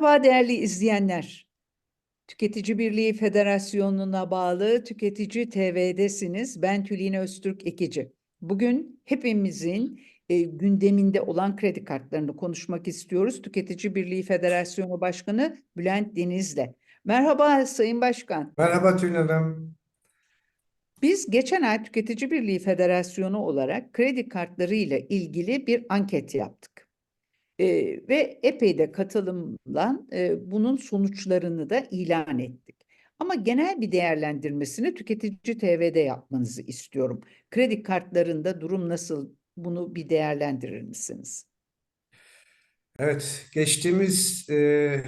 Merhaba değerli izleyenler. Tüketici Birliği Federasyonu'na bağlı Tüketici TV'desiniz. Ben Tülin Öztürk Ekici. Bugün hepimizin e, gündeminde olan kredi kartlarını konuşmak istiyoruz. Tüketici Birliği Federasyonu Başkanı Bülent Deniz'le. Merhaba Sayın Başkan. Merhaba Tülin Hanım. Biz geçen ay Tüketici Birliği Federasyonu olarak kredi kartları ile ilgili bir anket yaptık. Ee, ve epey de katılımla e, bunun sonuçlarını da ilan ettik. Ama genel bir değerlendirmesini Tüketici TV'de yapmanızı istiyorum. Kredi kartlarında durum nasıl? Bunu bir değerlendirir misiniz? Evet, geçtiğimiz e,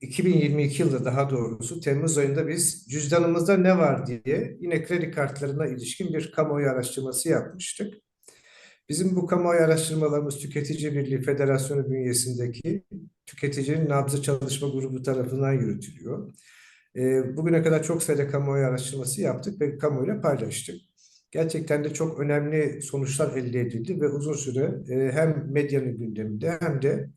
2022 yılda daha doğrusu Temmuz ayında biz cüzdanımızda ne var diye yine kredi kartlarına ilişkin bir kamuoyu araştırması yapmıştık. Bizim bu kamuoyu araştırmalarımız Tüketici Birliği Federasyonu bünyesindeki Tüketicinin Nabzı Çalışma Grubu tarafından yürütülüyor. E, bugüne kadar çok sayıda kamuoyu araştırması yaptık ve kamuoyuyla paylaştık. Gerçekten de çok önemli sonuçlar elde edildi ve uzun süre e, hem medyanın gündeminde hem de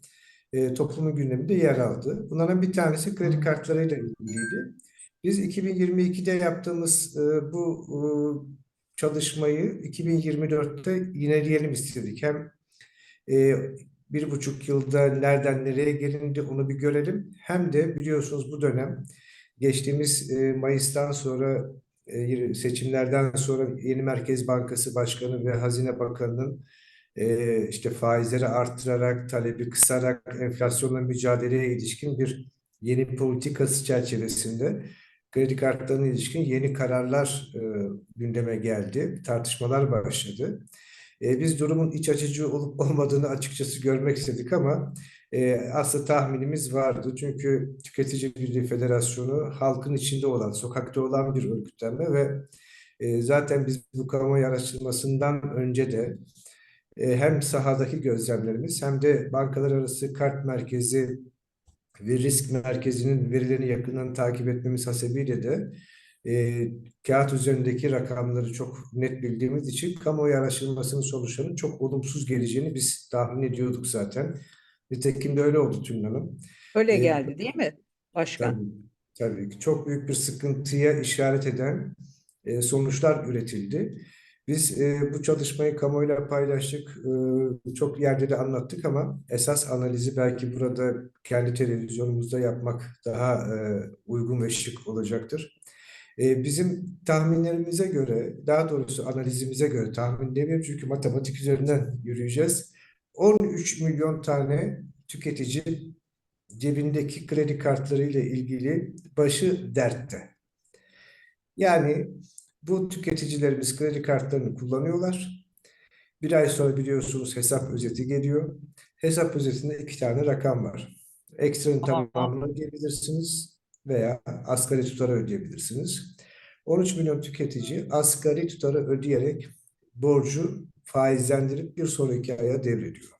e, toplumun gündeminde yer aldı. Bunların bir tanesi kredi kartlarıyla ilgiliydi. Biz 2022'de yaptığımız e, bu e, çalışmayı 2024'te yineleyelim istedik. Hem e, bir buçuk yılda nereden nereye gelindi onu bir görelim. Hem de biliyorsunuz bu dönem geçtiğimiz e, Mayıs'tan sonra e, seçimlerden sonra yeni Merkez Bankası Başkanı ve Hazine Bakanı'nın e, işte faizleri arttırarak, talebi kısarak enflasyonla mücadeleye ilişkin bir yeni politikası çerçevesinde kredi kartlarına ilişkin yeni kararlar e, gündeme geldi, tartışmalar başladı. E, biz durumun iç açıcı olup olmadığını açıkçası görmek istedik ama e, aslında tahminimiz vardı. Çünkü Tüketici Birliği Federasyonu halkın içinde olan, sokakta olan bir örgütlenme ve e, zaten biz bu kamuoyu araştırmasından önce de e, hem sahadaki gözlemlerimiz hem de bankalar arası kart merkezi ve risk merkezinin verilerini yakından takip etmemiz hasebiyle de e, kağıt üzerindeki rakamları çok net bildiğimiz için kamuoyu araştırmasının sonuçlarının çok olumsuz geleceğini biz tahmin ediyorduk zaten. Nitekim de öyle oldu Tülin Hanım. Öyle E, geldi değil mi başkan? Tabii, tabii ki çok büyük bir sıkıntıya işaret eden e, sonuçlar üretildi. Biz e, bu çalışmayı kamuoyuyla paylaştık, e, çok yerde de anlattık ama esas analizi belki burada kendi televizyonumuzda yapmak daha e, uygun ve şık olacaktır. E, bizim tahminlerimize göre, daha doğrusu analizimize göre tahmin demiyorum çünkü matematik üzerinden yürüyeceğiz. 13 milyon tane tüketici cebindeki kredi kartları ile ilgili başı dertte. Yani bu tüketicilerimiz kredi kartlarını kullanıyorlar. Bir ay sonra biliyorsunuz hesap özeti geliyor. Hesap özetinde iki tane rakam var. Ekstranın tamamını ödeyebilirsiniz veya asgari tutarı ödeyebilirsiniz. 13 milyon tüketici asgari tutarı ödeyerek borcu faizlendirip bir sonraki aya devrediyor.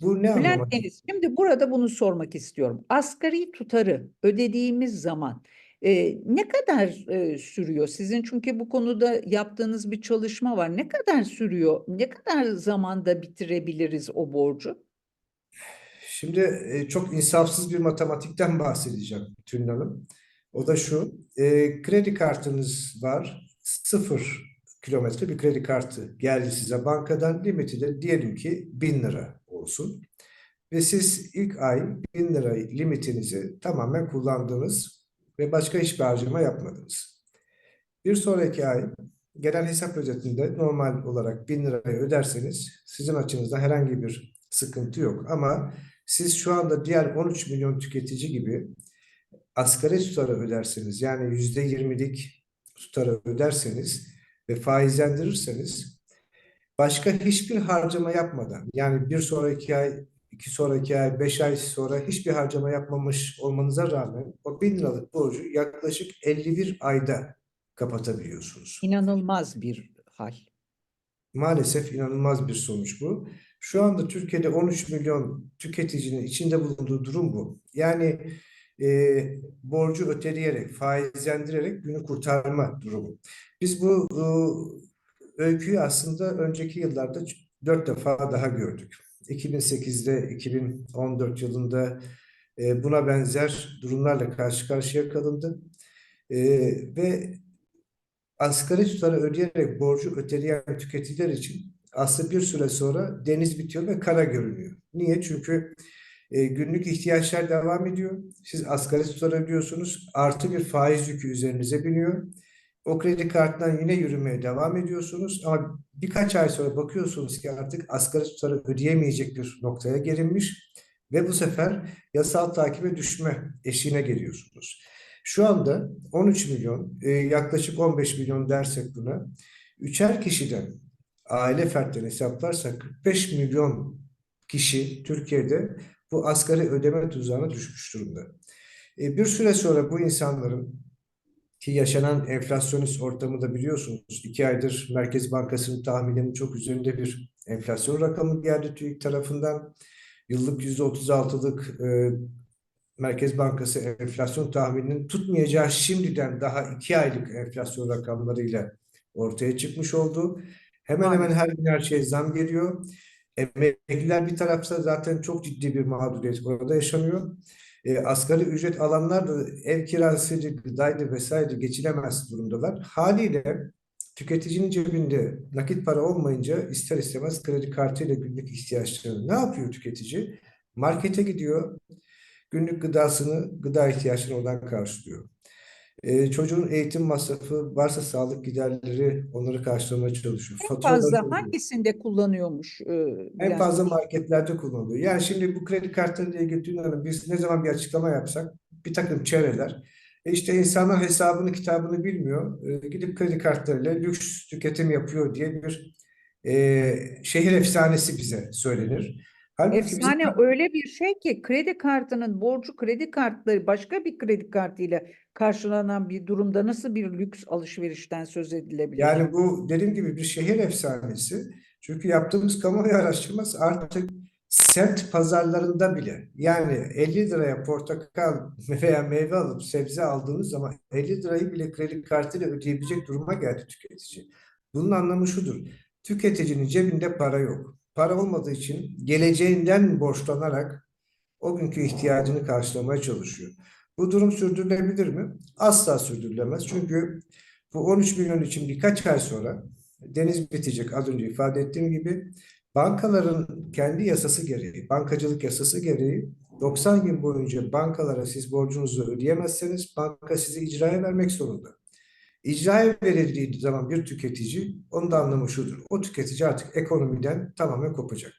Bu ne Bülent Deniz, şimdi burada bunu sormak istiyorum. Asgari tutarı ödediğimiz zaman e, ne kadar e, sürüyor sizin? Çünkü bu konuda yaptığınız bir çalışma var. Ne kadar sürüyor? Ne kadar zamanda bitirebiliriz o borcu? Şimdi e, çok insafsız bir matematikten bahsedeceğim Tülin Hanım. O da şu, e, kredi kartınız var, sıfır kilometre bir kredi kartı geldi size bankadan, limiti de diyelim ki bin lira olsun. Ve siz ilk ay bin lira limitinizi tamamen kullandınız ve başka hiçbir harcama yapmadınız. Bir sonraki ay gelen hesap özetinde normal olarak bin lirayı öderseniz sizin açınızda herhangi bir sıkıntı yok. Ama siz şu anda diğer 13 milyon tüketici gibi asgari tutarı öderseniz yani yüzde yirmilik tutarı öderseniz ve faizlendirirseniz başka hiçbir harcama yapmadan yani bir sonraki ay, iki sonraki ay, beş ay sonra hiçbir harcama yapmamış olmanıza rağmen o bin liralık borcu yaklaşık 51 ayda kapatabiliyorsunuz. İnanılmaz bir hal. Maalesef inanılmaz bir sonuç bu. Şu anda Türkiye'de 13 milyon tüketicinin içinde bulunduğu durum bu. Yani e, borcu öteleyerek, faizlendirerek günü kurtarma durumu. Biz bu e, öyküyü aslında önceki yıllarda dört defa daha gördük. 2008'de, 2014 yılında e, buna benzer durumlarla karşı karşıya kalındı. E, ve asgari tutarı ödeyerek borcu ödeleyen tüketiciler için aslında bir süre sonra deniz bitiyor ve kara görünüyor. Niye? Çünkü e, günlük ihtiyaçlar devam ediyor. Siz asgari tutarı ödüyorsunuz. Artı bir faiz yükü üzerinize biniyor. O kredi kartından yine yürümeye devam ediyorsunuz. Ama birkaç ay sonra bakıyorsunuz ki artık asgari tutarı ödeyemeyecek bir noktaya gelinmiş. Ve bu sefer yasal takibe düşme eşiğine geliyorsunuz. Şu anda 13 milyon, e, yaklaşık 15 milyon dersek buna, üçer kişiden aile fertlerini hesaplarsak 45 milyon kişi Türkiye'de bu asgari ödeme tuzağına düşmüş durumda. E, bir süre sonra bu insanların ki yaşanan enflasyonist ortamı da biliyorsunuz. iki aydır Merkez Bankası'nın tahmininin çok üzerinde bir enflasyon rakamı geldi TÜİK tarafından. Yıllık %36'lık e, Merkez Bankası enflasyon tahmininin tutmayacağı şimdiden daha iki aylık enflasyon rakamlarıyla ortaya çıkmış oldu. Hemen hemen her gün her şeye zam geliyor. Emekliler bir tarafta zaten çok ciddi bir mağduriyet orada yaşanıyor. E, asgari ücret alanlar da ev kirasıydı, gıdaydı vesaire geçilemez durumdalar. Haliyle tüketicinin cebinde nakit para olmayınca ister istemez kredi kartıyla günlük ihtiyaçlarını ne yapıyor tüketici? Markete gidiyor, günlük gıdasını, gıda ihtiyaçlarını oradan karşılıyor. E, çocuğun eğitim masrafı, varsa sağlık giderleri onları karşılamaya çalışıyor. En Faturaları fazla ödüyor. hangisinde kullanıyormuş? e, En Bülent fazla marketlerde kullanılıyor. Yani şimdi bu kredi ilgili Tülin Hanım biz ne zaman bir açıklama yapsak bir takım çevreler e işte insanlar hesabını kitabını bilmiyor. E, gidip kredi kartlarıyla lüks tüketim yapıyor diye bir e, şehir efsanesi bize söylenir. Halbuki bizim Efsane öyle bir şey ki kredi kartının borcu kredi kartları başka bir kredi kartıyla karşılanan bir durumda nasıl bir lüks alışverişten söz edilebilir? Yani bu dediğim gibi bir şehir efsanesi. Çünkü yaptığımız kamuoyu araştırması artık semt pazarlarında bile yani 50 liraya portakal veya meyve alıp sebze aldığınız zaman 50 lirayı bile kredi kartıyla ödeyebilecek duruma geldi tüketici. Bunun anlamı şudur. Tüketicinin cebinde para yok. Para olmadığı için geleceğinden borçlanarak o günkü ihtiyacını karşılamaya çalışıyor. Bu durum sürdürülebilir mi? Asla sürdürülemez. Çünkü bu 13 milyon için birkaç ay sonra deniz bitecek az önce ifade ettiğim gibi bankaların kendi yasası gereği, bankacılık yasası gereği 90 gün boyunca bankalara siz borcunuzu ödeyemezseniz banka sizi icraya vermek zorunda. İcraya verildiği zaman bir tüketici, onun da anlamı şudur. O tüketici artık ekonomiden tamamen kopacak.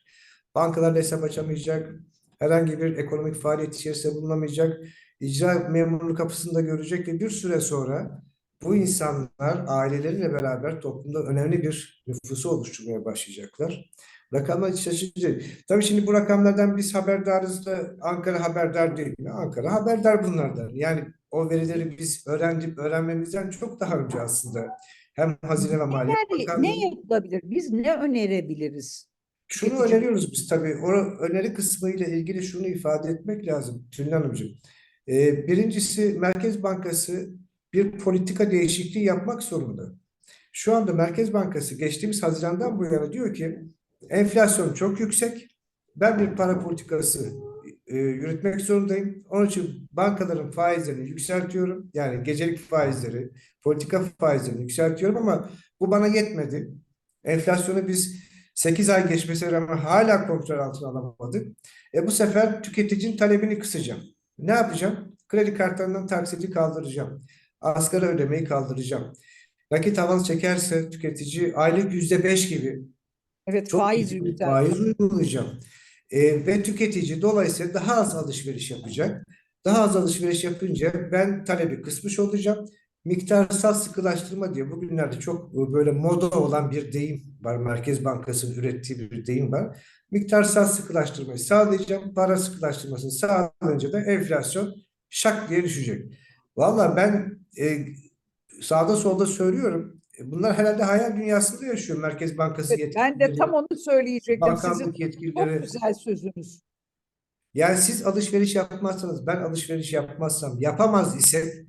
Bankalarla hesap açamayacak, herhangi bir ekonomik faaliyet içerisinde bulunamayacak, icra memurunun kapısında görecek ve bir süre sonra bu insanlar aileleriyle beraber toplumda önemli bir nüfusu oluşturmaya başlayacaklar. Rakamlar iç açıcı. Tabii şimdi bu rakamlardan biz haberdarız da Ankara haberdar değil mi? Ankara haberdar bunlardan. Yani o verileri biz öğrendik, öğrenmemizden çok daha önce aslında hem Hazine ve Maliye Bakanlığı ne yapılabilir? Biz ne önerebiliriz? şunu öneriyoruz biz tabii. O öneri kısmı ile ilgili şunu ifade etmek lazım Tülin Hanımcığım. Ee, birincisi Merkez Bankası bir politika değişikliği yapmak zorunda. Şu anda Merkez Bankası geçtiğimiz Haziran'dan bu yana diyor ki enflasyon çok yüksek. Ben bir para politikası e, yürütmek zorundayım. Onun için bankaların faizlerini yükseltiyorum. Yani gecelik faizleri, politika faizlerini yükseltiyorum ama bu bana yetmedi. Enflasyonu biz 8 ay geçmesine rağmen hala kontrol altına alamadık. E bu sefer tüketicinin talebini kısacağım. Ne yapacağım? Kredi kartlarından taksiti kaldıracağım. Asgari ödemeyi kaldıracağım. Nakit avans çekerse tüketici aylık yüzde beş gibi Evet çok faiz yükseltiyor. faiz uygulayacağım. E, ve tüketici dolayısıyla daha az alışveriş yapacak. Daha az alışveriş yapınca ben talebi kısmış olacağım. Miktarsal sıkılaştırma diye bugünlerde çok böyle moda olan bir deyim var. Merkez Bankası'nın ürettiği bir deyim var. Miktarsal sıkılaştırmayı sağlayacağım. Para sıkılaştırmasını sağlayınca da enflasyon şak diye düşecek. Vallahi ben e, sağda solda söylüyorum. E, Bunlar herhalde hayal dünyasında yaşıyor Merkez Bankası Evet, ben de yetkilileri. tam onu söyleyecektim. Sizin Bakanlık yetkilileri. çok güzel sözünüz. Yani siz alışveriş yapmazsanız, ben alışveriş yapmazsam, yapamaz ise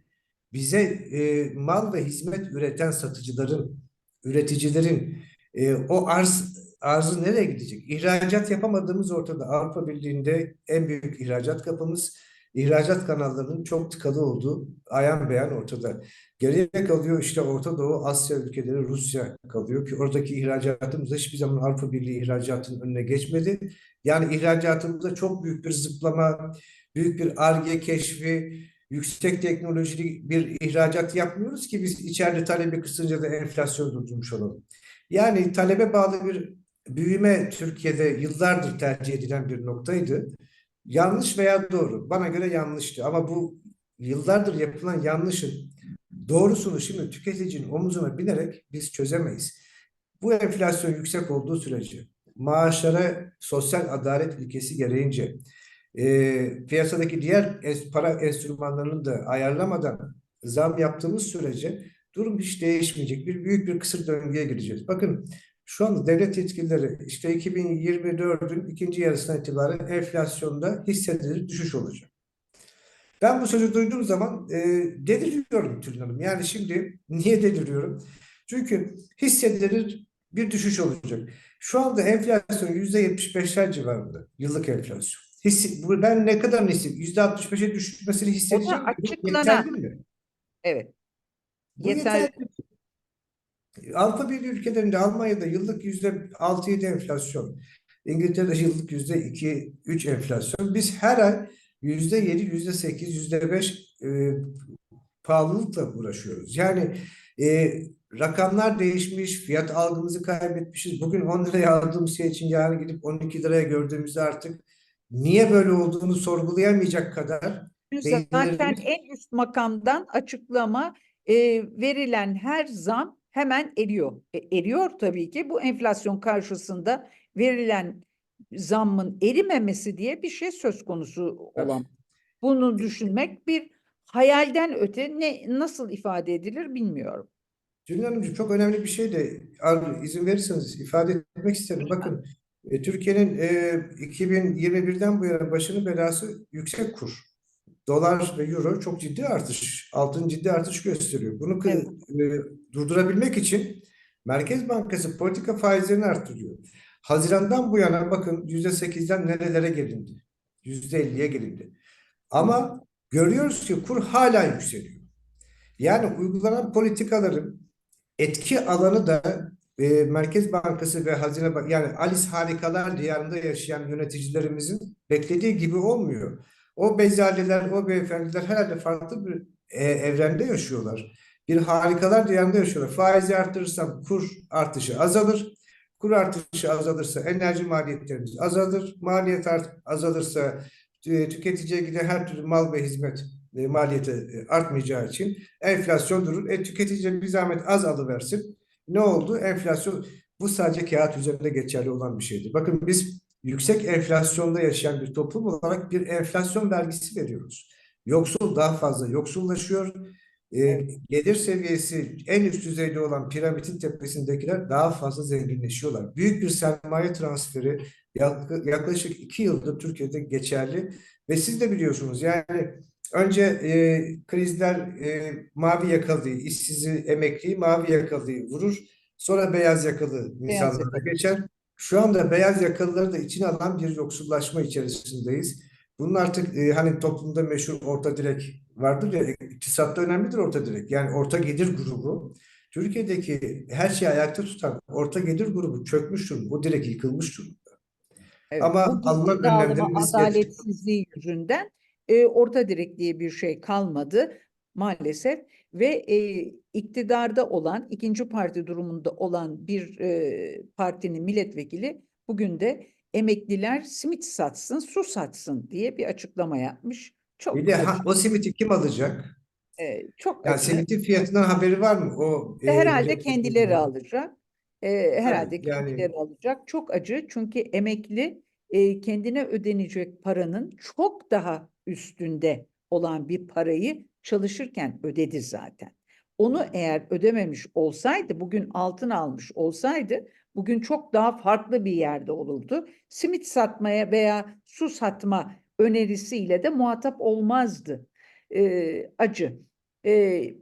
bize e, mal ve hizmet üreten satıcıların, üreticilerin e, o arz arzı nereye gidecek? İhracat yapamadığımız ortada. Avrupa Birliği'nde en büyük ihracat kapımız. ihracat kanallarının çok tıkalı olduğu ayan beyan ortada. Geriye kalıyor işte Orta Doğu, Asya ülkeleri, Rusya kalıyor ki oradaki ihracatımız hiçbir zaman Avrupa Birliği ihracatının önüne geçmedi. Yani ihracatımızda çok büyük bir zıplama, büyük bir Ar-Ge keşfi, yüksek teknolojili bir ihracat yapmıyoruz ki biz içeride talebi kısınca da enflasyon durdurmuş olalım. Yani talebe bağlı bir büyüme Türkiye'de yıllardır tercih edilen bir noktaydı. Yanlış veya doğru. Bana göre yanlıştı. Ama bu yıllardır yapılan yanlışın doğrusunu şimdi tüketicinin omuzuna binerek biz çözemeyiz. Bu enflasyon yüksek olduğu sürece maaşlara sosyal adalet ilkesi gereğince e, piyasadaki diğer es- para enstrümanlarını da ayarlamadan zam yaptığımız sürece durum hiç değişmeyecek. Bir büyük bir kısır döngüye gireceğiz. Bakın şu anda devlet yetkilileri işte 2024'ün ikinci yarısına itibaren enflasyonda hissedilir düşüş olacak. Ben bu sözü duyduğum zaman e, deliriyorum Tülin Hanım. Yani şimdi niye deliriyorum? Çünkü hissedilir bir düşüş olacak. Şu anda enflasyon %75'ler civarında. Yıllık enflasyon. Hissi, ben ne kadar hissi? %65'e düşmesini hissedeceğim. Bu açıklanan- yeterli mi? Evet. Bu Yeterli. yeterli. Avrupa Birliği ülkelerinde Almanya'da yıllık yüzde altı yedi enflasyon. İngiltere'de yıllık yüzde iki üç enflasyon. Biz her ay yüzde yedi, yüzde sekiz, yüzde beş e, pahalılıkla uğraşıyoruz. Yani e, rakamlar değişmiş, fiyat algımızı kaybetmişiz. Bugün 10 liraya aldığımız şey için yarın gidip 12 liraya gördüğümüzde artık niye böyle olduğunu sorgulayamayacak kadar Zaten en üst makamdan açıklama e, verilen her zam hemen eriyor. E, eriyor tabii ki bu enflasyon karşısında verilen zammın erimemesi diye bir şey söz konusu olan. Bunu düşünmek bir hayalden öte ne nasıl ifade edilir bilmiyorum. Cüneyt Hanımcığım çok önemli bir şey de izin verirseniz ifade etmek isterim. Bakın e, Türkiye'nin e, 2021'den bu yana başının belası yüksek kur. Dolar ve euro çok ciddi artış, altın ciddi artış gösteriyor. Bunu e, durdurabilmek için Merkez Bankası politika faizlerini arttırıyor. Haziran'dan bu yana bakın %8'den nerelere gelindi? %50'ye gelindi. Ama görüyoruz ki kur hala yükseliyor. Yani uygulanan politikaların etki alanı da e, Merkez Bankası ve Hazine Bank yani Alice Harikalar diyarında yaşayan yöneticilerimizin beklediği gibi olmuyor. O bezelyeler, o beyefendiler herhalde farklı bir e, evrende yaşıyorlar. Bir harikalar diyarında yaşıyorlar. Faizi arttırırsam kur artışı azalır. Kur artışı azalırsa enerji maliyetlerimiz azalır. Maliyet art azalırsa e, tüketiciye giden her türlü mal ve hizmet e, maliyeti e, artmayacağı için enflasyon durur. E, tüketiciye bir zahmet az alıversin. Ne oldu? Enflasyon bu sadece kağıt üzerinde geçerli olan bir şeydi. Bakın biz yüksek enflasyonda yaşayan bir toplum olarak bir enflasyon vergisi veriyoruz. Yoksul daha fazla yoksullaşıyor. E, gelir seviyesi en üst düzeyde olan piramidin tepesindekiler daha fazla zenginleşiyorlar. Büyük bir sermaye transferi yak- yaklaşık iki yıldır Türkiye'de geçerli ve siz de biliyorsunuz yani önce e, krizler e, mavi yakalıyı, işsizi, emekliyi mavi yakalıyı vurur. Sonra beyaz yakalı insanlara geçer. Şu anda beyaz yakalıları da içine alan bir yoksullaşma içerisindeyiz. Bunun artık e, hani toplumda meşhur orta direk vardır ya iktisatta önemlidir orta direk. Yani orta gelir grubu. Türkiye'deki her şeyi ayakta tutan orta gelir grubu çökmüş durumda. O direk yıkılmış durumda. Evet, Ama bu alınan gelir dağılımı önlemlerin risk yatırım- adaletsizliği yüzünden e, orta direk diye bir şey kalmadı maalesef ve e, iktidarda olan ikinci parti durumunda olan bir e, partinin milletvekili bugün de emekliler simit satsın, su satsın diye bir açıklama yapmış. Çok Bir de ha, o simiti kim alacak? e, çok Yani simitin fiyatından haberi var mı? O e, Herhalde milletvekili- kendileri alacak. Ee, herhalde yani- kendileri alacak. Çok acı çünkü emekli e, kendine ödenecek paranın çok daha üstünde olan bir parayı çalışırken ödedi zaten. Onu eğer ödememiş olsaydı, bugün altın almış olsaydı, bugün çok daha farklı bir yerde olurdu. Simit satmaya veya su satma önerisiyle de muhatap olmazdı. Ee, acı. Ee,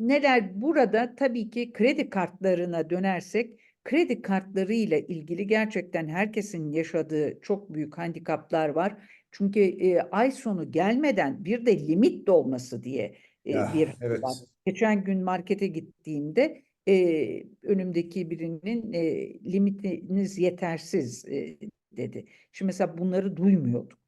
Neler burada tabii ki kredi kartlarına dönersek kredi kartları ile ilgili gerçekten herkesin yaşadığı çok büyük handikaplar var Çünkü e, ay sonu gelmeden bir de limit de olması diye e, Ya, bir evet. var. Geçen gün markete gittiğimde e, önümdeki birinin e, limitiniz yetersiz e, dedi. Şimdi mesela bunları duymuyorduk.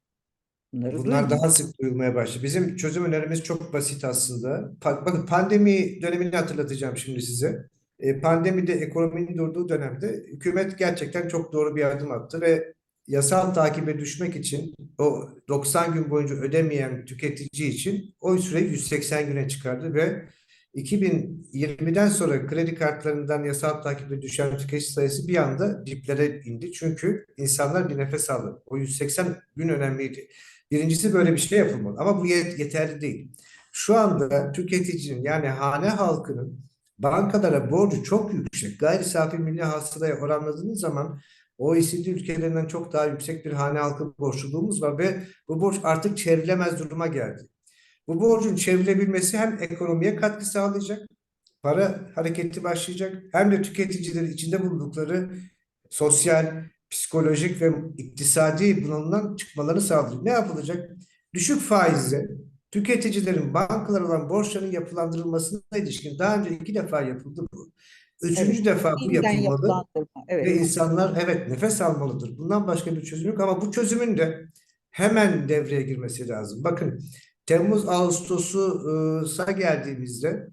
Bunları Bunlar duymuyorduk. daha sık duyulmaya başladı. Bizim çözüm önerimiz çok basit aslında. Pa- bakın pandemi dönemini hatırlatacağım şimdi size. E, pandemide ekonominin durduğu dönemde hükümet gerçekten çok doğru bir adım attı ve yasal takibe düşmek için o 90 gün boyunca ödemeyen tüketici için o süreyi 180 güne çıkardı ve 2020'den sonra kredi kartlarından yasal takibe düşen tüketici sayısı bir anda diplere indi. Çünkü insanlar bir nefes aldı. O 180 gün önemliydi. Birincisi böyle bir şey yapılmalı ama bu yet- yeterli değil. Şu anda tüketicinin yani hane halkının bankalara borcu çok yüksek. Gayri safi milli hasılaya oranladığınız zaman OECD ülkelerinden çok daha yüksek bir hane halkı borçluluğumuz var ve bu borç artık çevrilemez duruma geldi. Bu borcun çevrilebilmesi hem ekonomiye katkı sağlayacak, para hareketi başlayacak, hem de tüketicilerin içinde bulundukları sosyal, psikolojik ve iktisadi bunalımdan çıkmalarını sağlayacak. Ne yapılacak? Düşük faizle tüketicilerin bankalara olan borçlarının yapılandırılmasına ilişkin daha önce iki defa yapıldı bu. Üçüncü Evet, defa bu yapılmalı. Evet. Ve insanlar evet nefes almalıdır. Bundan başka bir çözüm yok ama bu çözümün de hemen devreye girmesi lazım. Bakın Temmuz Ağustos'a geldiğimizde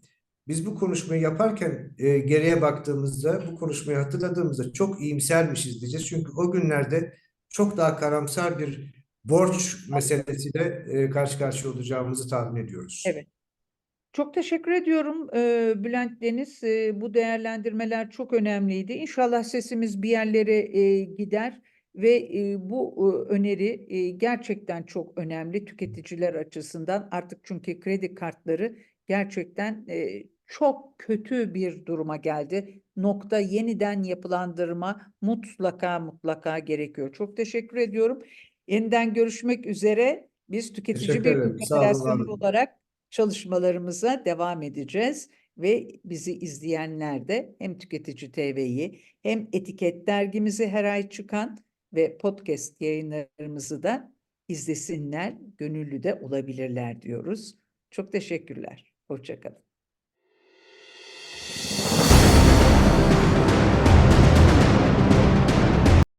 biz bu konuşmayı yaparken e, geriye baktığımızda bu konuşmayı hatırladığımızda çok iyimsermişiz diyeceğiz. Çünkü o günlerde çok daha karamsar bir borç meselesiyle e, karşı karşıya olacağımızı tahmin ediyoruz. Evet. Çok teşekkür ediyorum e, Bülent Deniz. E, bu değerlendirmeler çok önemliydi. İnşallah sesimiz bir yerlere e, gider ve e, bu e, öneri e, gerçekten çok önemli tüketiciler açısından. Artık çünkü kredi kartları gerçekten e, çok kötü bir duruma geldi. Nokta yeniden yapılandırma mutlaka mutlaka gerekiyor. Çok teşekkür ediyorum. Yeniden görüşmek üzere. Biz Tüketici var Federasyonu olarak çalışmalarımıza devam edeceğiz ve bizi izleyenler de hem Tüketici TV'yi hem Etiket dergimizi her ay çıkan ve podcast yayınlarımızı da izlesinler, gönüllü de olabilirler diyoruz. Çok teşekkürler. Hoşça kalın.